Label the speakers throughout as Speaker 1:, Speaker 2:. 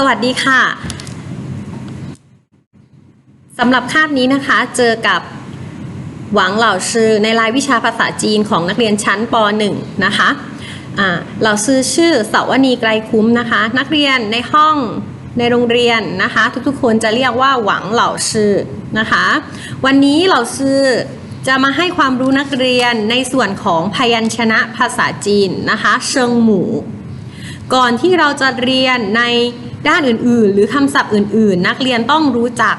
Speaker 1: สวัสดีค่ะสำหรับคาบนี้นะคะ เจอกับหวังเหล่าชื่อในรายวิชาภาษาจีนของนักเรียนชั้นป .1 นะคะเหล่าชื่อชื่อสาวนีไกรคุ้มนะคะ นักเรียนในห้องในโรงเรียนนะคะ ทุกๆคนจะเรียกว่าหวังเหล่าชื่อนะคะ วันนี้เหล่าชื่อจะมาให้ความรู้นักเรียนในส่วนของพยัญชนะภาษาจีนนะคะ เชิงหมู่ ก่อนที่เราจะเรียนใน ด้านอื่นๆ หรือคำศัพท์อื่นๆ นักเรียนต้องรู้จัก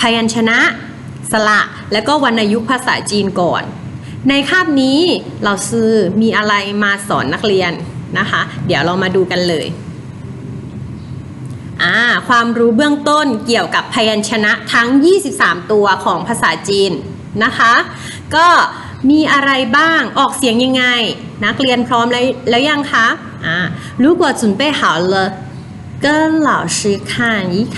Speaker 1: พยัญชนะ สระ และก็วรรณยุกต์ภาษาจีนก่อน ในคาบนี้เราซื้อมีอะไรมาสอนนักเรียนนะคะ เดี๋ยวเรามาดูกันเลยความรู้เบื้องต้นเกี่ยวกับพยัญชนะทั้ง 23 ตัวของภาษาจีนนะคะ ก็มีอะไรบ้างออกเสียงยังไง นักเรียนพร้อมแล้วแล้วยังคะอ่ารู้กว่าจุนเป้หาเลย 跟老师看一看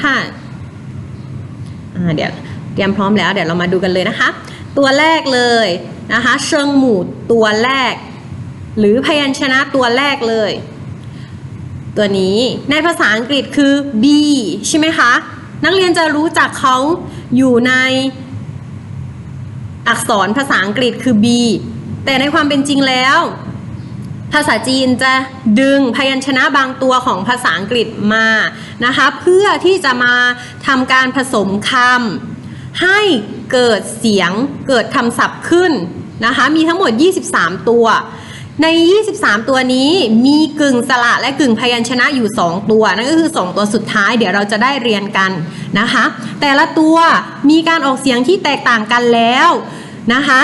Speaker 1: อ่าเดี๋ยวเตรียมพร้อมแล้วเดี๋ยวเรามาดูกันเลยนะคะ ตัวแรกเลยนะคะเชิงหมู่ตัวแรก หรือพยัญชนะตัวแรกเลย ตัวนี้ในภาษาอังกฤษคือ B ใช่ไหมคะ นักเรียนจะรู้จักเขาอยู่ใน อักษรภาษาอังกฤษคือ B แต่ในความเป็นจริงแล้ว ภาษาจีนจะดึงพยัญชนะบางตัวของภาษาอังกฤษมานะคะเพื่อที่จะมาทำการผสมคำให้เกิดเสียงเกิดคำศัพท์ขึ้นนะคะมีทั้งหมด 23 ตัว ใน 23 ตัวนี้มีกึ่งสระและกึ่งพยัญชนะอยู่ 2 ตัว นั่นก็คือ 2 ตัวสุดท้ายเดี๋ยวเราจะได้เรียนกันนะคะ แต่ละตัวมีการออกเสียงที่แตกต่างกันแล้วนะคะ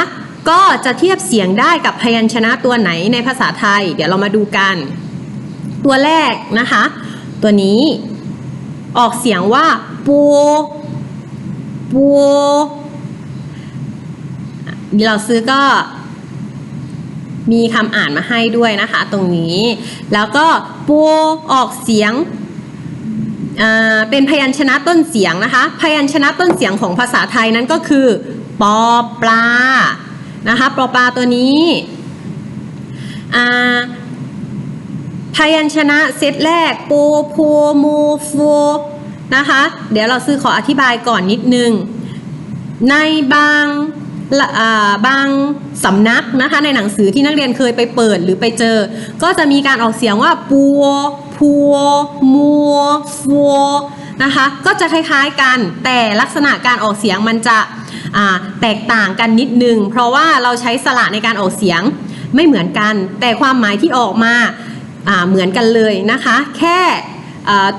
Speaker 1: ก็จะเทียบเสียงได้กับพยัญชนะตัวไหนในภาษาไทย เดี๋ยวเรามาดูกัน ตัวแรกนะคะ ตัวนี้ออกเสียงว่าปูปูเราซื้อก็มีคำอ่านมาให้ด้วยนะคะ ตรงนี้ แล้วก็ปูออกเสียงเป็นพยัญชนะต้นเสียงนะคะ พยัญชนะต้นเสียงของภาษาไทยนั้นก็คือ ปอปลา นะคะปอปลาตัวนี้พยัญชนะเซตแรกปูพูมูฟูนะคะเดี๋ยวเราซื้อขออธิบายก่อนนิดนึง ในบางบางสำนักนะคะในหนังสือที่นักเรียนเคยไปเปิดหรือไปเจอ ก็จะมีการออกเสียงว่าปัวพัวมัวฟัว นะคะ ก็จะคล้ายๆกัน แต่ลักษณะการออกเสียงมันจะแตกต่างกันนิดนึง เพราะว่าเราใช้สระในการออกเสียงไม่เหมือนกัน แต่ความหมายที่ออกมาเหมือนกันเลยนะคะ แค่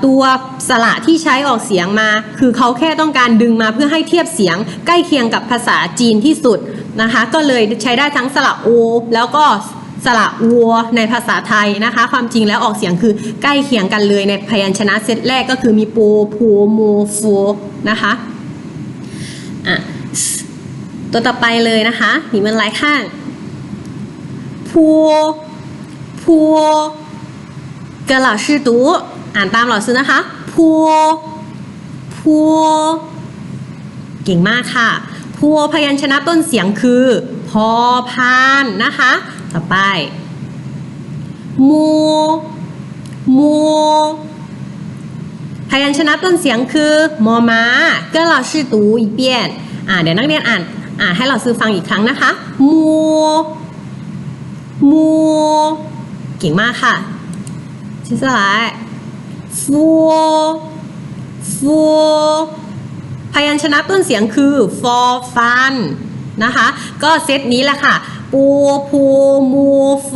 Speaker 1: ตัวสระที่ใช้ออกเสียงมา คือเขาแค่ต้องการดึงมาเพื่อให้เทียบเสียงใกล้เคียงกับภาษาจีนที่สุดนะคะ ก็เลยใช้ได้ทั้งสระโอแล้วก็ สระวัวในภาษาไทยนะคะ ความจริงแล้วออกเสียงคือใกล้เคียงกันเลยในพยัญชนะเซตแรกก็คือมีโปโพโมโฟนะคะอะตัวต่อไปเลยนะคะหนีมันหลายข้างพัวพัวกับ老师读อ่านตาม老师นะคะพัวพัวเก่งมากค่ะพัวพยัญชนะต้นเสียงคือพอพานนะคะ ต่อไปมูมูพยัญชนะต้นเสียงคือมอมาก็เราชื่อตูอีเปียนอ่าเดี๋ยวนักเรียนอ่านอ่าให้เราซื้อฟังอีกครั้งนะคะมูมูเก่งมากค่ะชิ้นสุดท้ายฟูฟูพยัญชนะต้นเสียงคือ for fun นะคะ ก็เซตนี้แหละค่ะปูพูมูฟ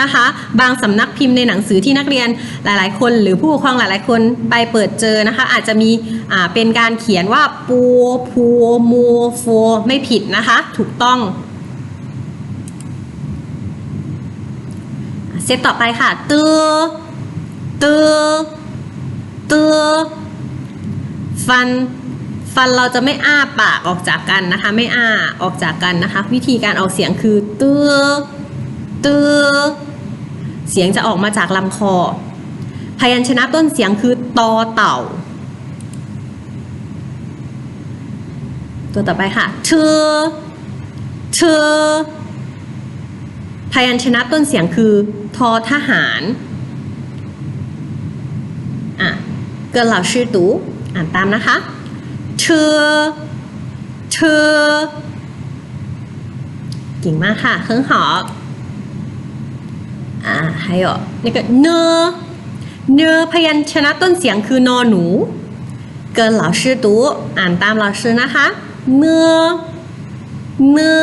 Speaker 1: นะคะ บางสำนักพิมพ์ในหนังสือที่นักเรียนหลายๆ คนหรือผู้ปกครองหลายๆ คนไปเปิดเจอนะคะ อาจจะมีอ่าเป็นการเขียนว่าปูพูมูฟไม่ผิดนะคะ ถูกต้อง เซตต่อไปค่ะตือตือตือฟัน ฟันเราจะไม่อ้าปากออกจากกันนะคะ ไม่อ้าออกจากกันนะคะ วิธีการออกเสียงคือตือตือเสียงจะออกมาจากลำคอ พยัญชนะต้นเสียงคือตอเต่า ตัวต่อไปค่ะเธอเธอพยัญชนะต้นเสียงคือทอทหารอะเกินเหล่าชื่อตูอ่านตามนะคะ เธอเธอเก่งมากค่ะเครื่องหอบอ่า还有那个呢เนอพยัญชนะต้นเสียงคือนอหนู เกินเหล่าชื่อตูอ่านตามเหล่าชื่อนะคะเนอเนอ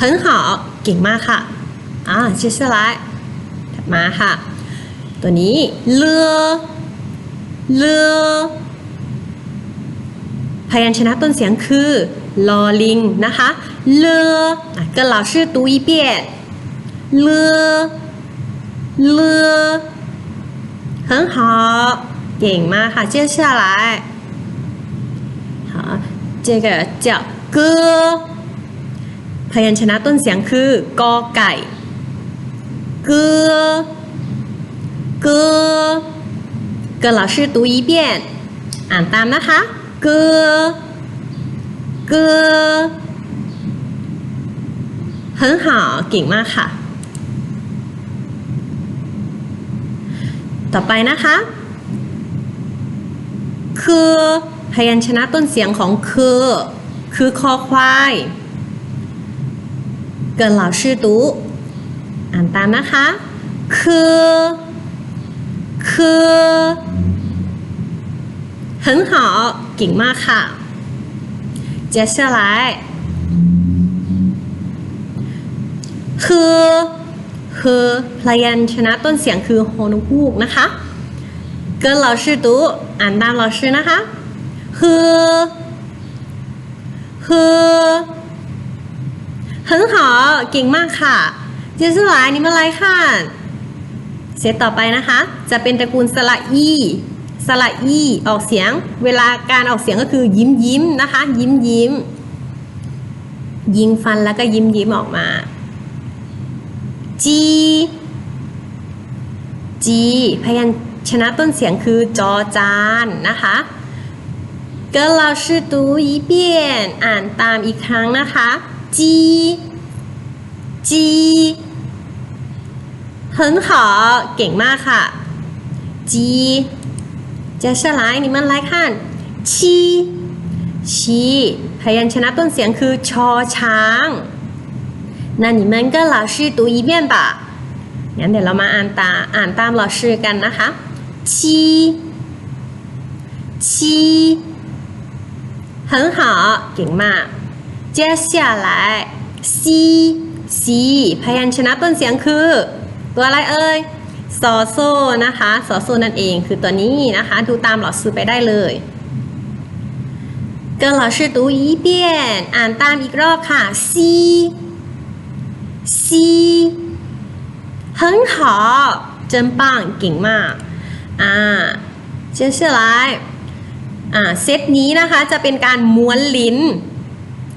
Speaker 1: 很好เก่งมากค่ะ อ่า接下来ถัดมาค่ะ ตัวนี้เลือเลือ พยัญชนะต้นเสียงคือลอลิงนะคะเลออ่ะ跟老师读一遍เลอเลอ很好เก่งมากค่ะ接下来好这个叫歌พยัญชนะต้นเสียงคือกอไก่เกือเกือ跟老师读一遍อ่านตามนะคะ เกือ เกือ很好เก่งมากค่ะ ต่อไปนะคะคือพยัญชนะต้นเสียงของคือ คือคอควายเกินเหล่าชื่อตูอ่านตามนะคะ คือ คือ 很好เก่งมากค่ะ接下来คือคือพยัญชนะต้นเสียงคือโฮนุฮูกนะคะเกินเหล่าชื่อตูอ่านตามเหล่าชื่อนะคะคือคือ很好เก่งมากค่ะ接下来你们来看เซตต่อไปนะคะ จะเป็นตระกูลสระอี สระอีออกเสียง เวลาการออกเสียงก็คือยิ้มยิ้มนะคะ ยิ้มยิ้ม ยิงฟันแล้วก็ยิ้มยิ้มออกมาจีจีพยัญชนะต้นเสียงคือจอจานนะคะ跟老师读一遍อ่านตามอีกครั้งนะคะจีจี很好เก่งมากค่ะจี 接下来你们来看ชีชีพยัญชนะต้นเสียงคือชอช้าง那你们跟老师读一遍吧งั้นเดี๋ยวเรามาอ่านตาอ่านตาม老师กันนะคะชีชี很好เก่งมาก接下来ซีซีพยัญชนะต้นเสียงคือ ตัวอะไรเอ่ย ซอโซนะคะซอโซนั่นเองคือตัวนี้นะคะ ดูตามหลอดซื้อไปได้เลย跟老师读一遍อ่านตามอีกรอบค่ะซีซี很好真棒เก่งมากอ่า接下来อ่าเซตนี้นะคะจะเป็นการม้วนลิ้น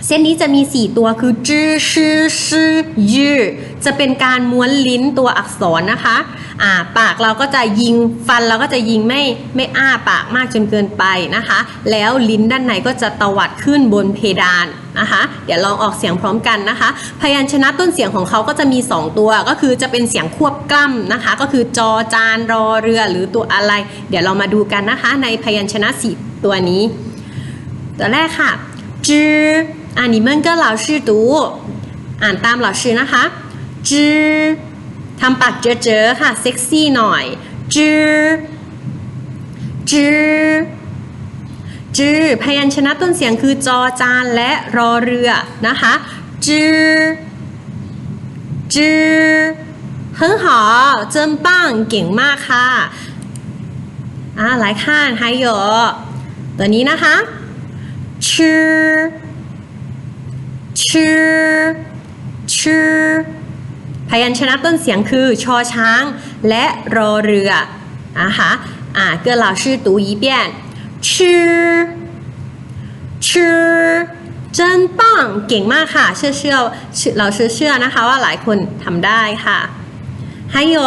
Speaker 1: เส้นนี้จะมี 4 ตัวคือจื้อชื่อชื่อยือ จะเป็นการม้วนลิ้นตัวอักษรนะคะอ่าปากเราก็จะยิงฟันเราก็จะยิงไม่ไม่อ้าปากมากจนเกินไปนะคะ แล้วลิ้นด้านในก็จะตวัดขึ้นบนเพดานนะคะเดี๋ยวลองออกเสียงพร้อมกันนะคะ พยัญชนะต้นเสียงของเขาก็จะมี 2 ตัวก็คือจะเป็นเสียงควบกล้ำนะคะ ก็คือจอจานรอเรือหรือตัวอะไร เดี๋ยวเรามาดูกันนะคะ ในพยัญชนะสีตัวนี้ ตัวแรกค่ะจื้ออ่านี่มันก็เหล่าชื่อตูอ่านตามเหล่าชื่อนะคะ จื้อทำปากเจอเจอๆค่ะ เซ็กซี่หน่อยจื้อจื้อจื้อพยัญชนะต้นเสียงคือจอจานและรอเรือนะคะจื้อจื้อ很好真棒เก่งมากค่ะอ่าหลายข้าน还有ตัวนี้นะคะชื่อชื่อชื่อ พยัญชนะต้นเสียงคือชอช้าง และรอเรือนะคะอ่า跟老师读一遍ชื่อชื่อ真棒เก่งมากค่ะ เชื่อเชื่อเราเชื่อเชื่อนะคะว่าหลายคนทำได้ค่ะ还有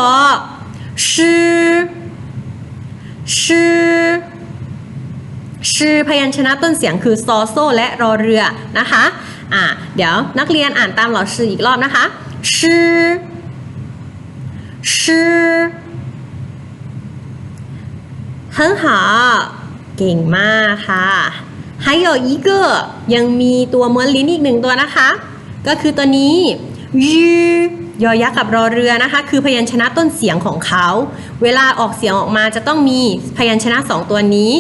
Speaker 1: ชื่อชื่อ ชื่อพยัญชนะต้นเสียงคือซอโซและรอเรือนะคะอ่าเดี๋ยวนักเรียนอ่านตามเหล่าชื่ออีกรอบนะคะ ชื่อชื่อ 很好เก่งมากค่ะ还有一个ยังมีตัวม้วนลิ้นอีกหนึ่งตัวนะคะ ก็คือตัวนี้ยืยอยักษ์กับรอเรือนะคะ คือพยัญชนะต้นเสียงของเขา เวลาออกเสียงออกมาจะต้องมีพยัญชนะสองตัวนี้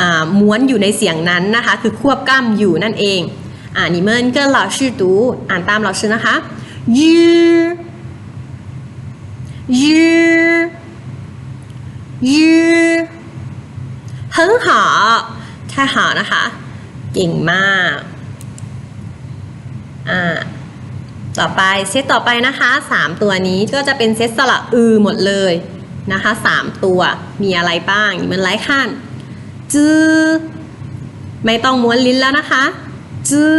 Speaker 1: อ่าม้วนอยู่ในเสียงนั้นนะคะ คือควบกล้ำอยู่นั่นเอง อ่า你们跟老师读อ่านตาม老师นะคะ you you you เฮ้งหอแค่หอนะคะ เก่งมาก อ่า ต่อไปเซตต่อไปนะคะสามตัวนี้ก็จะเป็นเซตสระอือหมดเลยนะคะสามตัวมีอะไรบ้างมันไร้ขั้นจื้อไม่ต้องม้วนลิ้นแล้วนะคะจื้อ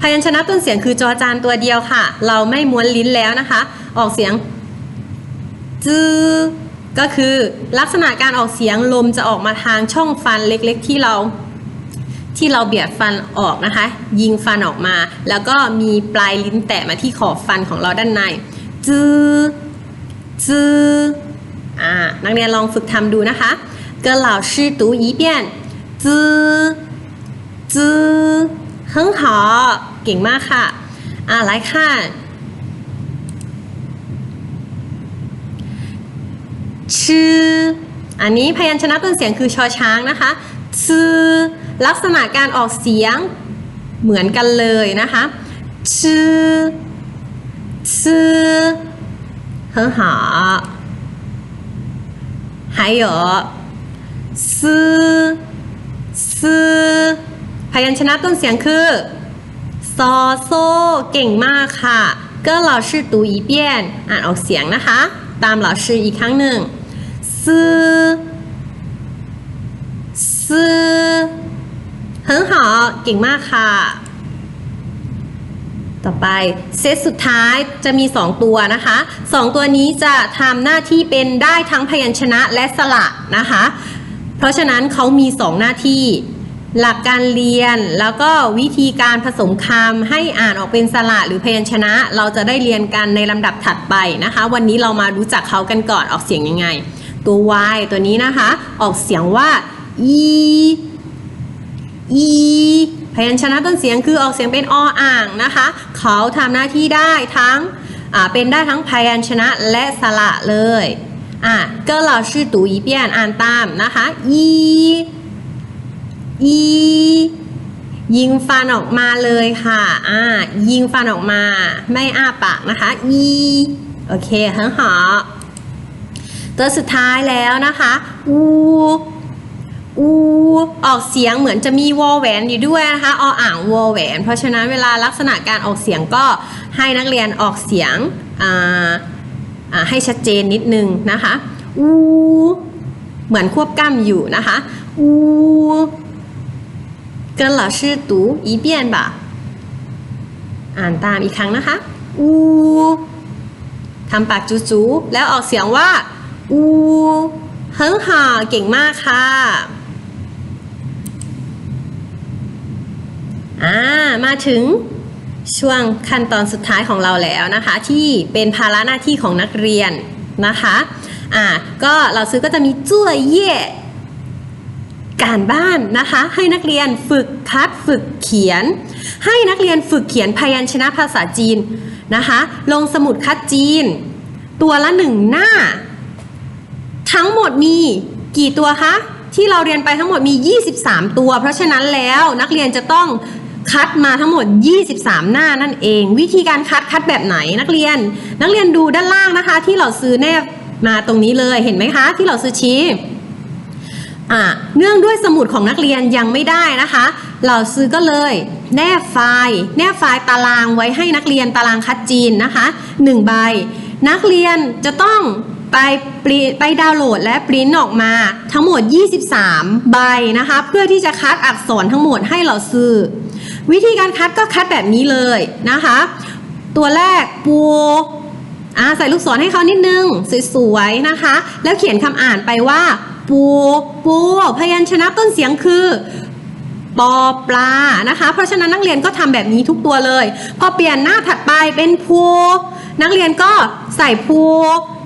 Speaker 1: พยัญชนะต้นเสียงคือจอจานตัวเดียวค่ะ เราไม่ม้วนลิ้นแล้วนะคะ ออกเสียงจื้อก็คือลักษณะการออกเสียงลมจะออกมาทางช่องฟันเล็กๆที่เรา ที่เราเบียดฟันออกนะคะ ยิงฟันออกมา แล้วก็มีปลายลิ้นแตะมาที่ขอบฟันของเราด้านในจื้อจื้ออ่านักเรียนลองฝึกทำดูนะคะ跟老师读一遍จื้อจื้อ 很好เก่งมากค่ะ อ่า来看ชื่ออันนี้พยัญชนะต้นเสียงคือชอช้างนะคะชื่อลักษณะการออกเสียงเหมือนกันเลยนะคะชื่อชื่อ很好还有ซื้อซื้อพ ยัญชนะต้นเสียงคือซอโซเก่งมากค่ะก็老师读一遍อ่านออกเสียงนะคะ ตาม老师อีกครั้งหนึ่งซื้อซื้อ很好เก่งมากค่ะ ต่อไปเซตสุดท้ายจะมี 2 ตัวนะคะ 2 ตัวนี้จะทำหน้าที่เป็นได้ทั้งพยัญชนะและสระนะคะ เพราะฉะนั้นเขามี 2 หน้าที่ หลักการเรียนแล้วก็วิธีการผสมคำให้อ่านออกเป็นสระหรือพยัญชนะ เราจะได้เรียนกันในลำดับถัดไปนะคะ วันนี้เรามารู้จักเขากันก่อนออกเสียงยังไง ตัว y ตัวนี้นะคะ ออกเสียงว่า e e พยัญชนะต้นเสียงคือออกเสียงเป็นออ่างนะคะ เขาทำหน้าที่ได้ทั้งเป็นได้ทั้งพยัญชนะและสระเลยอะก็เราชื่อตูอีเปียนอ่านตามนะคะ e e ยิงฟันออกมาเลยค่ะ อ่า ยิงฟันออกมา ไม่อ้าปากนะคะ e โอเค很好ตัวสุดท้ายแล้วนะคะ อู อู ออกเสียงเหมือนจะมีวอแหวนอยู่ด้วยนะคะ ออ่างวอแหวน เพราะฉะนั้นเวลาลักษณะการออกเสียงก็ให้นักเรียนออกเสียง อ่า อ่า ให้ชัดเจนนิดนึงนะคะ อู เหมือนควบกล้ำอยู่นะคะ อู 跟老师读一遍吧อ่านตามอีกครั้งนะคะอูทำปากจูๆแล้วออกเสียงว่าอู很好เก่งมากค่ะ อ่ามาถึงช่วงขั้นตอนสุดท้ายของเราแล้วนะคะ ที่เป็นภาระหน้าที่ของนักเรียนนะคะอ่าก็เราซื้อก็จะมีจั่วเย่ การบ้านนะคะ ให้นักเรียนฝึกคัดฝึกเขียน ให้นักเรียนฝึกเขียนพยัญชนะภาษาจีนนะคะ ลงสมุดคัดจีน ตัวละหนึ่งหน้า ทั้งหมดมีกี่ตัวคะ ที่เราเรียนไปทั้งหมดมี 23 ตัว เพราะฉะนั้นแล้วนักเรียนจะต้องคัดมาทั้งหมด 23 หน้านั่นเอง วิธีการคัดคัดแบบไหนนักเรียน นักเรียนดูด้านล่างนะคะ ที่เราซื้อแนบมาตรงนี้เลยเห็นไหมคะ ที่เราซื้อชี้ อ่าเนื่องด้วยสมุดของนักเรียนยังไม่ได้นะคะ เราซื้อก็เลยแนบไฟล์ แนบไฟล์ตารางไว้ให้นักเรียนตารางคัดจีนนะคะ1ใบ นักเรียนจะต้องไปปไปดาวน์โหลดและปริ้นออกมาทั้งหมด 23 ใบนะคะ เพื่อที่จะคัดอักษรทั้งหมดให้เราซื้อ วิธีการคัดก็คัดแบบนี้เลยนะคะ ตัวแรกปูอ่าใส่ลูกศรให้เขานิดนึง สวยๆนะคะ แล้วเขียนคำอ่านไปว่า ปูปูพยัญชนะต้นเสียงคือปอปลานะคะ เพราะฉะนั้นนักเรียนก็ทำแบบนี้ทุกตัวเลย พอเปลี่ยนหน้าถัดไปเป็นพูนักเรียนก็ใส่พู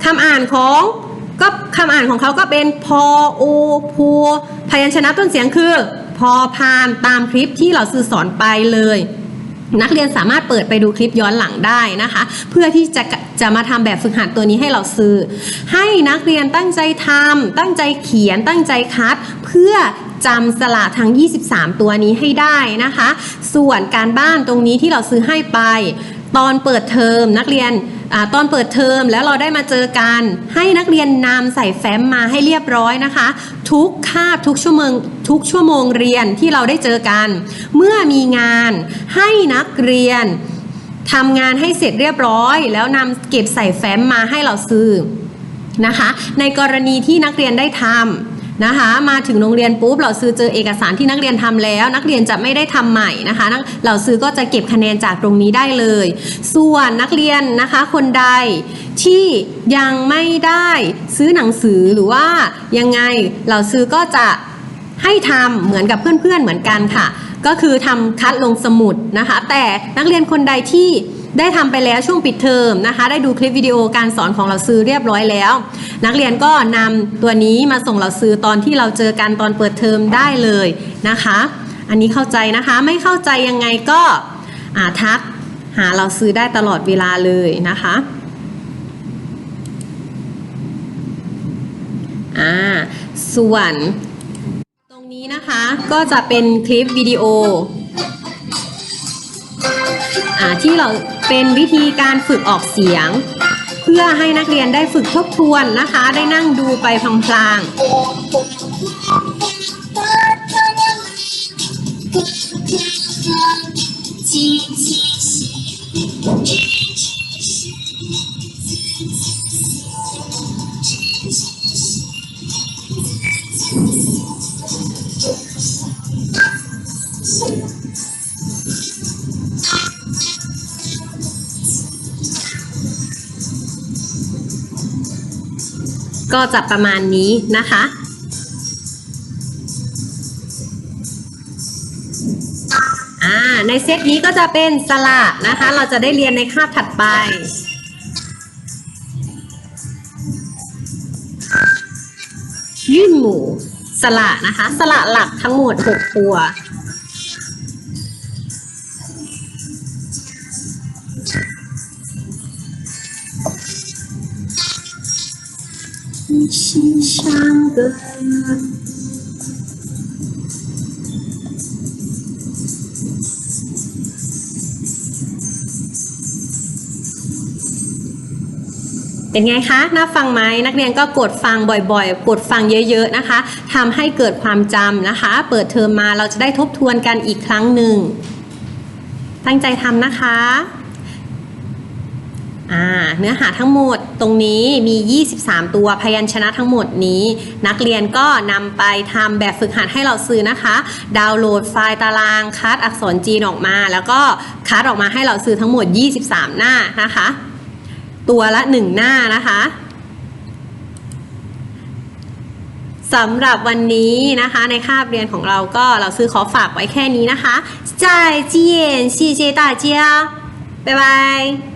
Speaker 1: คำอ่านของก็คำอ่านของเขาก็เป็นพอโอพูพยัญชนะต้นเสียงคือ พอพานตามคลิปที่เราซื้อสอนไปเลย นักเรียนสามารถเปิดไปดูคลิปย้อนหลังได้นะคะ เพื่อที่จะจะมาทำแบบฝึกหัดตัวนี้ให้เราซื้อ ให้นักเรียนตั้งใจทำตั้งใจเขียนตั้งใจคัด เพื่อจำสระทั้ง 23 ตัวนี้ให้ได้นะคะ ส่วนการบ้านตรงนี้ที่เราซื้อให้ไป ตอนเปิดเทอมนักเรียน อตอนเปิดเทอมแล้วเราได้มาเจอกันให้นักเรียนนำใส่แฟ้มมาให้เรียบร้อยนะคะ ทุกคาบทุกชั่วโมงทุกชั่วโมงเรียนที่เราได้เจอกัน เมื่อมีงานให้นักเรียนทำงานให้เสร็จเรียบร้อย แล้วนำเก็บใส่แฟ้มมาให้เราซื้อนะคะ ในกรณีที่นักเรียนได้ทำ นะคะ มาถึงโรงเรียนปุ๊บเราซื้อเจอเอกสารที่นักเรียนทำแล้ว นักเรียนจะไม่ได้ทำใหม่นะคะนักเราซื้อก็จะเก็บคะแนนจากตรงนี้ได้เลย ส่วนนักเรียนนะคะคนใดที่ยังไม่ได้ซื้อหนังสือหรือว่ายังไงเราซื้อก็จะให้ทำเหมือนกับเพื่อนๆเหมือนกันค่ะ ก็คือทำคัดลงสมุดนะคะ แต่นักเรียนคนใดที่ ได้ทำไปแล้วช่วงปิดเทอมนะคะ ได้ดูคลิปวิดีโอการสอนของเราซื้อเรียบร้อยแล้ว นักเรียนก็นำตัวนี้มาส่งเราซื้อตอนที่เราเจอกันตอนเปิดเทอมได้เลยนะคะ อันนี้เข้าใจนะคะไม่เข้าใจยังไงก็อาทักหาเราซื้อได้ตลอดเวลาเลยนะคะอ่าส่วนตรงนี้นะคะก็จะเป็นคลิปวิดีโอ ที่เราเป็นวิธีการฝึกออกเสียง เพื่อให้นักเรียนได้ฝึกทบทวนนะคะ ได้นั่งดูไปพลางๆ ก็จะประมาณนี้นะคะอ่าในเซตนี้ก็จะเป็นสระนะคะ เราจะได้เรียนในคาบถัดไปยื่นหมูสระนะคะ สระหลักทั้งหมด 6 ตัว 心上的 เป็นไงคะ น่าฟังไหมนักเรียนก็กดฟังบ่อยๆ กดฟังเยอะๆนะคะทำให้เกิดความจำนะคะ เปิดเทอมมาเราจะได้ทบทวนกันอีกครั้งหนึ่ง ตั้งใจทำนะคะ อ่า เนื้อหาทั้งหมดตรงนี้มี 23 ตัวพยัญชนะทั้งหมดนี้ นักเรียนก็นำไปทำแบบฝึกหัดให้เราซื้อนะคะ ดาวน์โหลดไฟล์ตารางคัดอักษรจีนออกมา แล้วก็คัดออกมาให้เราซื้อทั้งหมด 23 หน้านะคะ ตัวละ 1 หน้านะคะสำหรับวันนี้นะคะ ในคาบเรียนของเราก็เราซื้อขอฝากไว้แค่นี้นะคะ再见谢谢大家拜拜